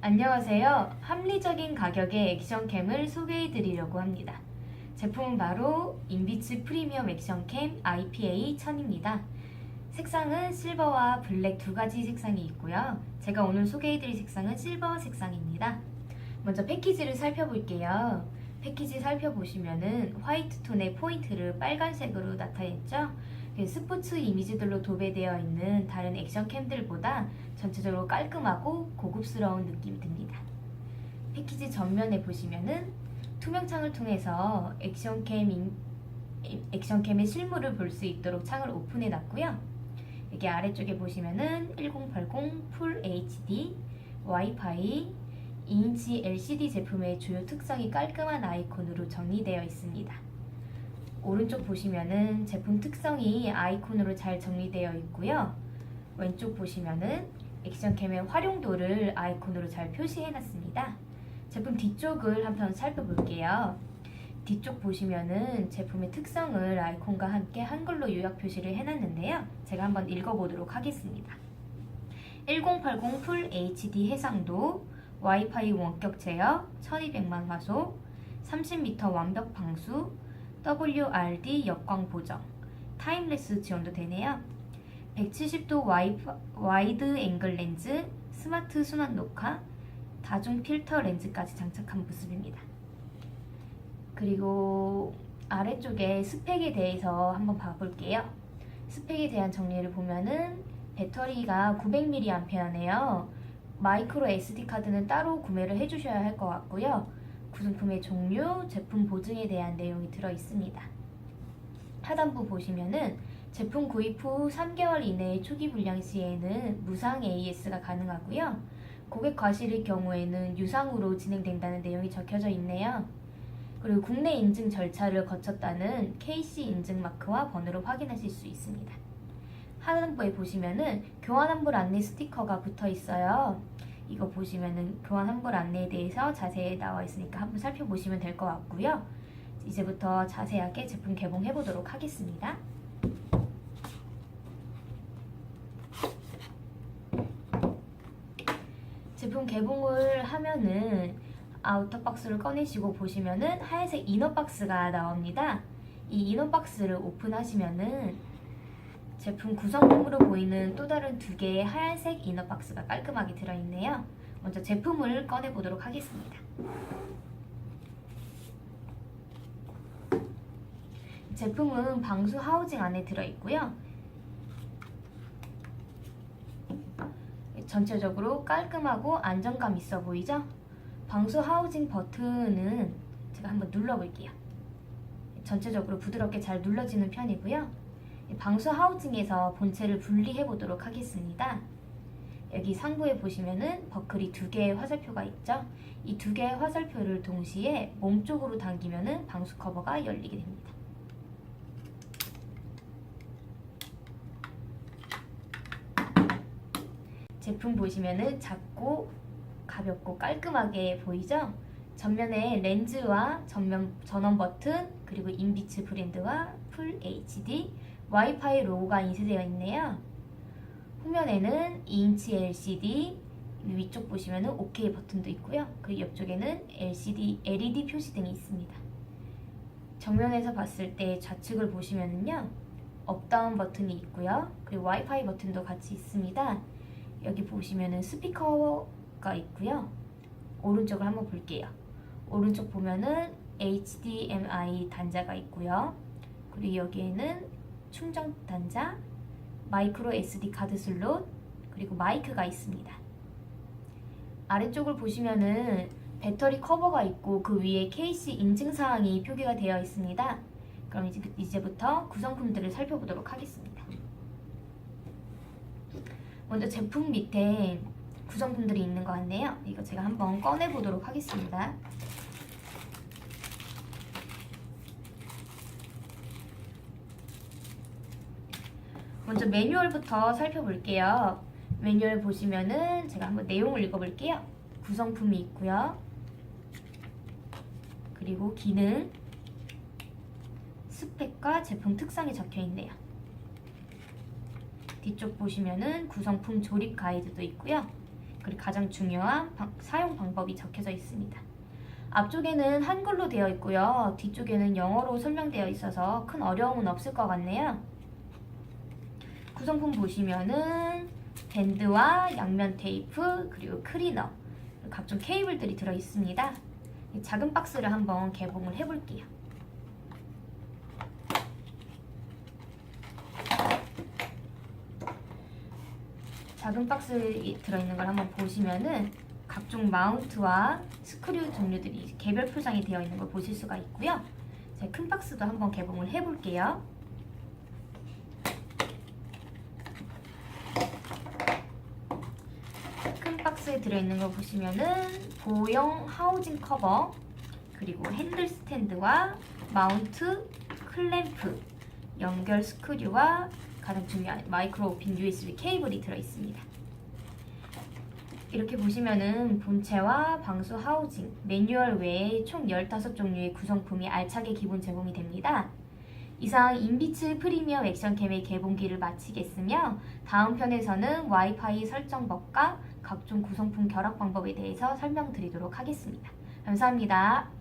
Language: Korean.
안녕하세요. 합리적인 가격의 액션캠을 소개해 드리려고 합니다. 제품은 바로 인비츠 프리미엄 액션캠 IPA 1000입니다. 색상은 실버와 블랙 두 가지 색상이 있고요. 제가 오늘 소개해 드릴 색상은 실버 색상입니다. 먼저 패키지를 살펴볼게요. 패키지 살펴보시면은 화이트 톤의 포인트를 빨간색으로 나타냈죠. 그 스포츠 이미지들로 도배되어 있는 다른 액션 캠들보다 전체적으로 깔끔하고 고급스러운 느낌이 듭니다. 패키지 전면에 보시면은 투명창을 통해서 액션캠 인- 액션캠의 실물을 볼 수 있도록 창을 오픈해 놨고요. 여기 아래쪽에 보시면은 1080 풀 HD 와이파이 2인치 LCD 제품의 주요 특성이 깔끔한 아이콘으로 정리되어 있습니다. 오른쪽 보시면은 제품 특성이 아이콘으로 잘 정리되어 있고요. 왼쪽 보시면은 액션캠의 활용도를 아이콘으로 잘 표시해 놨습니다. 제품 뒤쪽을 한번 살펴볼게요. 뒤쪽 보시면은 제품의 특성을 아이콘과 함께 한글로 요약 표시를 해놨는데요. 제가 한번 읽어보도록 하겠습니다. 1080 풀 HD 해상도, 와이파이 원격 제어, 1200만 화소, 30m 완벽 방수, WRD 역광 보정, 타임레스 지원도 되네요. 170도 와이프, 와이드 앵글 렌즈, 스마트 순환 녹화, 다중 필터 렌즈까지 장착한 모습입니다. 그리고 아래쪽에 스펙에 대해서 한번 봐볼게요. 스펙에 대한 정리를 보면은 배터리가 900mAh네요. 마이크로 SD 카드는 따로 구매를 해주셔야 할 것 같고요. 구성품의 종류, 제품 보증에 대한 내용이 들어 있습니다. 하단부 보시면은 제품 구입 후 3개월 이내의 초기 불량 시에는 무상 AS가 가능하고요. 고객 과실일 경우에는 유상으로 진행된다는 내용이 적혀져 있네요. 그리고 국내 인증 절차를 거쳤다는 KC 인증 마크와 번호를 확인하실 수 있습니다. 하단부에 보시면은 교환 환불 안내 스티커가 붙어 있어요. 이거 보시면은 교환 환불 안내에 대해서 자세히 나와 있으니까 한번 살펴보시면 될 것 같고요. 이제부터 자세하게 제품 개봉해 보도록 하겠습니다. 제품 개봉을 하면은 아우터 박스를 꺼내시고 보시면은 하얀색 이너 박스가 나옵니다. 이 이너 박스를 오픈하시면은 제품 구성품으로 보이는 또 다른 두 개의 하얀색 이너 박스가 깔끔하게 들어있네요. 먼저 제품을 꺼내 보도록 하겠습니다. 제품은 방수 하우징 안에 들어있고요. 전체적으로 깔끔하고 안정감 있어 보이죠? 방수 하우징 버튼은 제가 한번 눌러볼게요. 전체적으로 부드럽게 잘 눌러지는 편이고요. 방수 하우징에서 본체를 분리해 보도록 하겠습니다. 여기 상부에 보시면은 버클이 두 개의 화살표가 있죠. 이 두 개의 화살표를 동시에 몸 쪽으로 당기면은 방수 커버가 열리게 됩니다. 제품 보시면은 작고 가볍고 깔끔하게 보이죠? 전면에 렌즈와 전면 전원 버튼 그리고 인비츠 브랜드와 풀 HD 와이파이 로고가 인쇄되어 있네요. 후면에는 2인치 LCD 위쪽 보시면은 OK 버튼도 있고요. 그 옆쪽에는 LCD LED 표시 등이 있습니다. 정면에서 봤을 때 좌측을 보시면은요. 업다운 버튼이 있고요. 그리고 와이파이 버튼도 같이 있습니다. 여기 보시면은 스피커가 있고요. 오른쪽을 한번 볼게요. 오른쪽 보면은 HDMI 단자가 있고요. 그리고 여기에는 충전 단자, 마이크로 SD 카드 슬롯, 그리고 마이크가 있습니다. 아래쪽을 보시면은 배터리 커버가 있고 그 위에 KC 인증 사항이 표기가 되어 있습니다. 그럼 이제, 이제부터 구성품들을 살펴보도록 하겠습니다. 먼저 제품 밑에 구성품들이 있는 것 같네요. 이거 제가 한번 꺼내 보도록 하겠습니다. 먼저 매뉴얼부터 살펴볼게요. 매뉴얼 보시면은 제가 한번 내용을 읽어볼게요. 구성품이 있고요. 그리고 기능, 스펙과 제품 특성이 적혀 있네요. 뒤쪽 보시면은 구성품 조립 가이드도 있고요. 그리고 가장 중요한 방- 사용 방법이 적혀져 있습니다. 앞쪽에는 한글로 되어 있고요. 뒤쪽에는 영어로 설명되어 있어서 큰 어려움은 없을 것 같네요. 구성품 보시면은 밴드와 양면 테이프 그리고 그리고 각종 케이블들이 들어 있습니다. 이 작은 박스를 한번 개봉을 해볼게요. 작은 박스에 들어있는 걸 한번 보시면은 각종 마운트와 스크류 종류들이 개별 포장이 되어 있는 걸 보실 수가 있고요. 제큰 박스도 한번 개봉을 해볼게요. 큰 박스에 들어있는 걸 보시면은 보형 하우징 커버 그리고 핸들 스탠드와 마운트 클램프 연결 스크류와 가장 중요한 마이크로 오핀 USB 케이블이 들어있습니다. 이렇게 보시면은 본체와 방수 하우징, 매뉴얼 외에 총 15종류의 구성품이 알차게 기본 제공이 됩니다. 이상 인비츠 프리미엄 액션캠의 개봉기를 마치겠으며 다음 편에서는 와이파이 설정법과 각종 구성품 결합 방법에 대해서 설명드리도록 하겠습니다. 감사합니다.